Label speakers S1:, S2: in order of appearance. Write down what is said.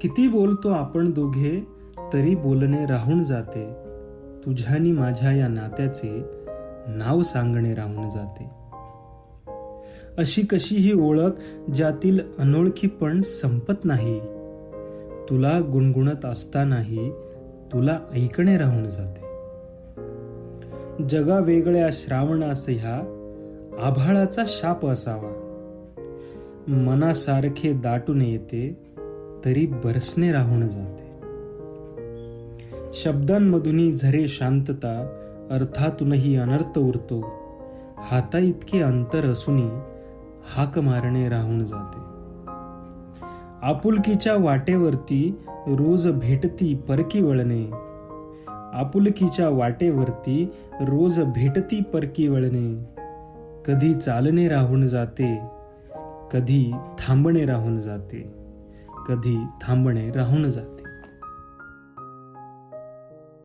S1: किती बोलतो आपण दोघे तरी बोलणे राहून जाते. तुझ्यानी माझ्या या नात्याचे नाव सांगणे राहून जाते. अशी कशी ही ओळख ज्यातील अनोळखीपण संपत नाही. तुला गुणगुणत असतानाही तुला ऐकणे राहून जाते. जगा वेगळ्या श्रावणास ह्या आभाळाचा शाप असावा. मनासारखे दाटून येते तरी बरसणे राहून जाते. शब्दांमधूनही झरे शांतता अर्थातूनही अनर्थ उरतो. हाता इतके अंतर असूनही हाक मारणे राहून जाते. आपुलकीच्या वाटेवरती रोज भेटती परकी वळणे. आपुलकीच्या वाटेवरती रोज भेटती परकी वळणे. कधी चालणे राहून जाते कधी थांबणे राहून जाते. कधी थांबणे राहून जाते